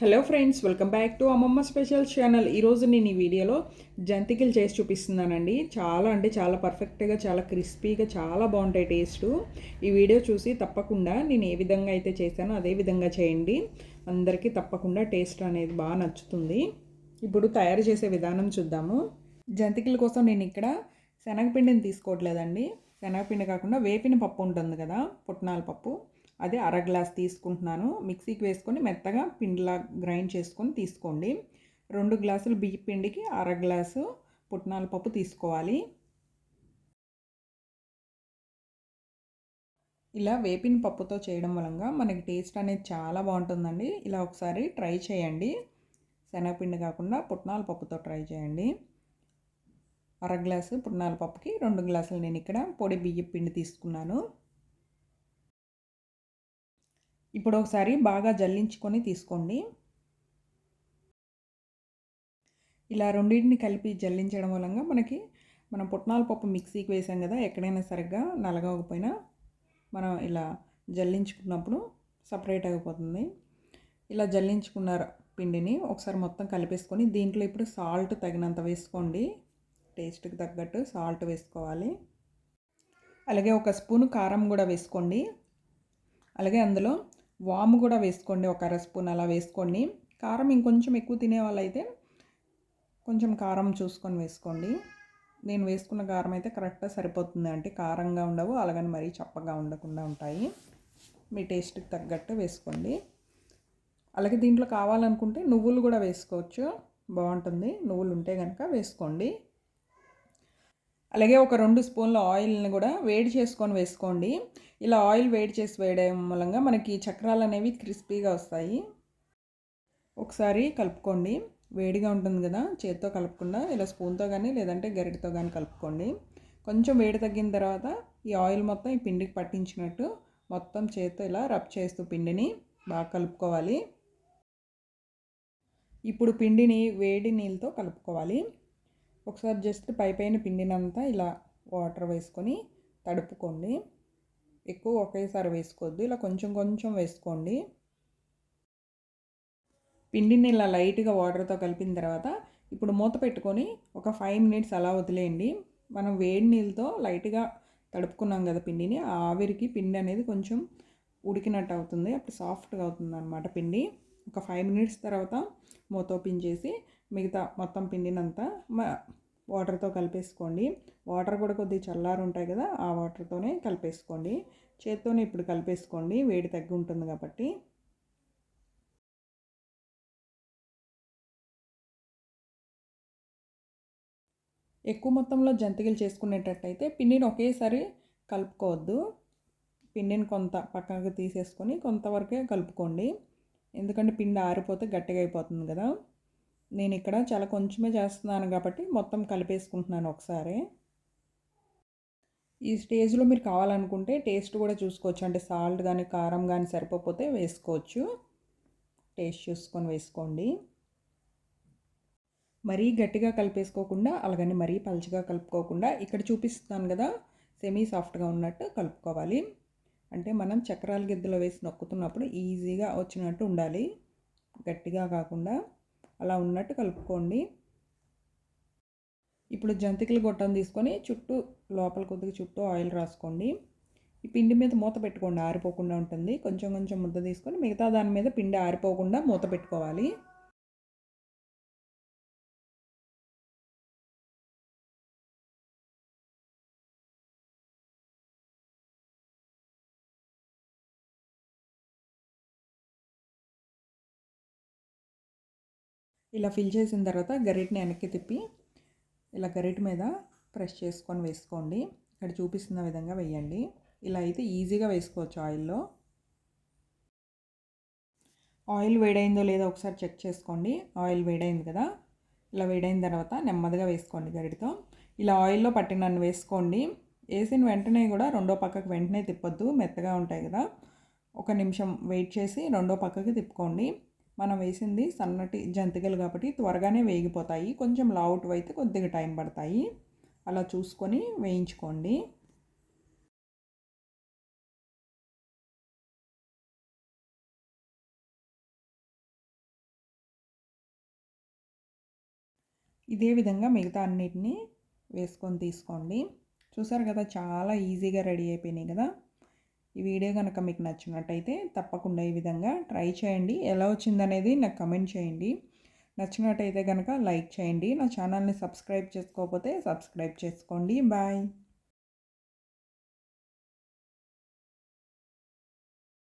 Hello friends welcome back to అమ్మమ్మ special channel ఈరోజు నేను ఈ వీడియోలో జంతికలు చేసి చూపిస్తున్నానండి. చాలా అంటే చాలా పర్ఫెక్ట్గా చాలా క్రిస్పీగా చాలా బాగుంటాయి టేస్ట్ ఈ వీడియో చూసి తప్పకుండా నేను ఏ విధంగా అయితే చేశానో అదే విధంగా చేయండి. అందరికీ తప్పకుండా టేస్ట్ అనేది బాగా నచ్చుతుంది. ఇప్పుడు తయారు చేసే విధానం చూద్దాము. జంతికల కోసం నేను ఇక్కడ శనగపిండిని తీసుకోవట్లేదండి. శనగపిండి కాకుండా వేపిన పప్పు ఉంటుంది కదా పుట్నాల పప్పు. అదే అర గ్లాస్ తీసుకుంటున్నాను. మిక్సీకి వేసుకొని మెత్తగా పిండిలా గ్రైండ్ చేసుకొని తీసుకోండి. రెండు గ్లాసులు బియ్య పిండికి అర గ్లాసు పుట్నాల పప్పు తీసుకోవాలి. ఇలా వేపిన పప్పుతో చేయడం వలన మనకి టేస్ట్ అనేది చాలా బాగుంటుందండి. ఇలా ఒకసారి ట్రై చేయండి. శనగపిండి కాకుండా పుట్నాల పప్పుతో ట్రై చేయండి. అర గ్లాసు పుట్నాల పప్పుకి రెండు గ్లాసులు నేను ఇక్కడ పొడి బియ్య పిండి తీసుకున్నాను. ఇప్పుడు ఒకసారి బాగా జల్లించుకొని తీసుకోండి. ఇలా రెండింటిని కలిపి జల్లించడం వలన మనకి మనం పుట్నాల పప్పు మిక్సీకి వేసాం కదా ఎక్కడైనా సరిగ్గా నలగకపోయినా మనం ఇలా జల్లించుకున్నప్పుడు సపరేట్ అయిపోతుంది. ఇలా జల్లించుకున్న పిండిని ఒకసారి మొత్తం కలిపేసుకొని దీంట్లో ఇప్పుడు సాల్ట్ తగినంత వేసుకోండి. టేస్ట్కి తగ్గట్టు సాల్ట్ వేసుకోవాలి. అలాగే ఒక స్పూన్ కారం కూడా వేసుకోండి. అలాగే అందులో వాము కూడా వేసుకోండి ఒక అర స్పూన్ అలా వేసుకోండి. కారం ఇంకొంచెం ఎక్కువ తినే వాళ్ళైతే కొంచెం కారం చూసుకొని వేసుకోండి. నేను వేసుకున్న కారం అయితే కరెక్ట్గా సరిపోతుంది అంటే కారంగా ఉండవు అలాగని మరీ చప్పగా ఉండకుండా ఉంటాయి. మీ టేస్ట్కి తగ్గట్టు వేసుకోండి. అలాగే దీంట్లో కావాలనుకుంటే నువ్వులు కూడా వేసుకోవచ్చు. బాగుంటుంది. నువ్వులు ఉంటే కనుక వేసుకోండి. అలాగే ఒక రెండు స్పూన్ల ఆయిల్ని కూడా వేడి చేసుకొని వేసుకోండి. ఇలా ఆయిల్ వేడి చేసి వేయడం మూలంగా మనకి చక్రాలు అనేవి క్రిస్పీగా వస్తాయి. ఒకసారి కలుపుకోండి. వేడిగా ఉంటుంది కదా చేత్తో కలుపుకుండా ఇలా స్పూన్తో కానీ లేదంటే గరిటతో కానీ కలుపుకోండి. కొంచెం వేడి తగ్గిన తర్వాత ఈ ఆయిల్ మొత్తం ఈ పిండికి పట్టించినట్టు మొత్తం చేత్తో ఇలా రబ్ చేస్తూ పిండిని బాగా కలుపుకోవాలి. ఇప్పుడు పిండిని వేడి నీళ్ళతో కలుపుకోవాలి. ఒకసారి జస్ట్ పై పైన పిండినంతా ఇలా వాటర్ వేసుకొని తడుపుకోండి. ఎక్కువ ఒకేసారి వేసుకోవద్దు ఇలా కొంచెం కొంచెం వేసుకోండి. పిండిని ఇలా లైట్గా వాటర్తో కలిపిన తర్వాత ఇప్పుడు మూత పెట్టుకొని ఒక ఫైవ్ మినిట్స్ అలా వదిలేయండి. మనం వేడి నీళ్ళతో లైట్గా తడుపుకున్నాం కదా పిండిని ఆ ఆవిరికి పిండి అనేది కొంచెం ఉడికినట్టు అవుతుంది. అప్పుడు సాఫ్ట్గా అవుతుంది అనమాట పిండి. ఒక ఫైవ్ మినిట్స్ తర్వాత మూత ఓపెన్ చేసి మిగతా మొత్తం పిండినంతా వాటర్తో కలిపేసుకోండి. వాటర్ కూడా కొద్దిగా చల్లారు ఉంటాయి కదా ఆ వాటర్తోనే కలిపేసుకోండి. చేత్తోనే ఇప్పుడు కలిపేసుకోండి వేడి తగ్గి ఉంటుంది కాబట్టి. ఎక్కువ మొత్తంలో జంతికలు చేసుకునేటట్టయితే పిండిని ఒకేసారి కలుపుకోవద్దు. పిండిని కొంత పక్కకు తీసేసుకొని కొంతవరకే కలుపుకోండి. ఎందుకంటే పిండి ఆరిపోతే గట్టిగా అయిపోతుంది కదా. నేను ఇక్కడ చాలా కొంచెమే చేస్తున్నాను కాబట్టి మొత్తం కలిపేసుకుంటున్నాను ఒకసారి. ఈ స్టేజ్లో మీరు కావాలనుకుంటే టేస్ట్ కూడా చూసుకోవచ్చు. అంటే సాల్ట్ కానీ కారం కానీ సరిపోతే వేసుకోవచ్చు. టేస్ట్ చూసుకొని వేసుకోండి. మరీ గట్టిగా కలిపేసుకోకుండా అలాగని మరీ పలుచగా కలుపుకోకుండా ఇక్కడ చూపిస్తాను కదా సెమీ సాఫ్ట్గా ఉన్నట్టు కలుపుకోవాలి. అంటే మనం చక్రాల గిద్దలో వేసి నొక్కుతున్నప్పుడు ఈజీగా వచ్చినట్టు ఉండాలి. గట్టిగా కాకుండా. అలా ఉన్నట్టు కలుపుకోండి. ఇప్పుడు జంతికలు గొట్టం తీసుకొని చుట్టూ లోపల కొద్దిగా చుట్టూ ఆయిల్ రాసుకోండి. ఈ పిండి మీద మూత పెట్టుకోండి ఆరిపోకుండా ఉంటుంది. కొంచెం కొంచెం ముద్ద తీసుకొని మిగతా దాని మీద పిండి ఆరిపోకుండా మూత పెట్టుకోవాలి. ఇలా ఫిల్ చేసిన తర్వాత గరిటని వెనక్కి తిప్పి ఇలా గరిట మీద ప్రెస్ చేసుకొని వేసుకోండి. ఇక్కడ చూపిస్తున్న విధంగా వేయండి. ఇలా అయితే ఈజీగా వేసుకోవచ్చు ఆయిల్లో. ఆయిల్ వేడైందో లేదో ఒకసారి చెక్ చేసుకోండి. ఆయిల్ వేడైంది కదా? ఇలా వేడైన తర్వాత నెమ్మదిగా వేసుకోండి గరిటతో. ఇలా ఆయిల్లో పట్టినన్ను వేసుకోండి. వేసిన వెంటనే కూడా రెండో పక్కకు వెంటనే తిప్పొద్దు. మెత్తగా ఉంటాయి కదా? ఒక నిమిషం వెయిట్ చేసి రెండో పక్కకి తిప్పుకోండి. మనం వేసింది సన్నటి జంతికలు కాబట్టి త్వరగానే వేగిపోతాయి. కొంచెం లావుట్ అయితే కొద్దిగా టైం పడతాయి. అలా చూసుకొని వేయించుకోండి. ఇదే విధంగా మిగతా అన్నిటినీ వేసుకొని తీసుకోండి. చూసారు కదా చాలా ఈజీగా రెడీ అయిపోయినాయి కదా. ఈ వీడియో కనుక మీకు నచ్చినట్టయితే తప్పకుండా ఈ విధంగా ట్రై చేయండి. ఎలా వచ్చిందనేది నాకు కమెంట్ చేయండి. నచ్చినట్టయితే కనుక లైక్ చేయండి. నా ఛానల్ని సబ్స్క్రైబ్ చేసుకోకపోతే సబ్స్క్రైబ్ చేసుకోండి. బాయ్.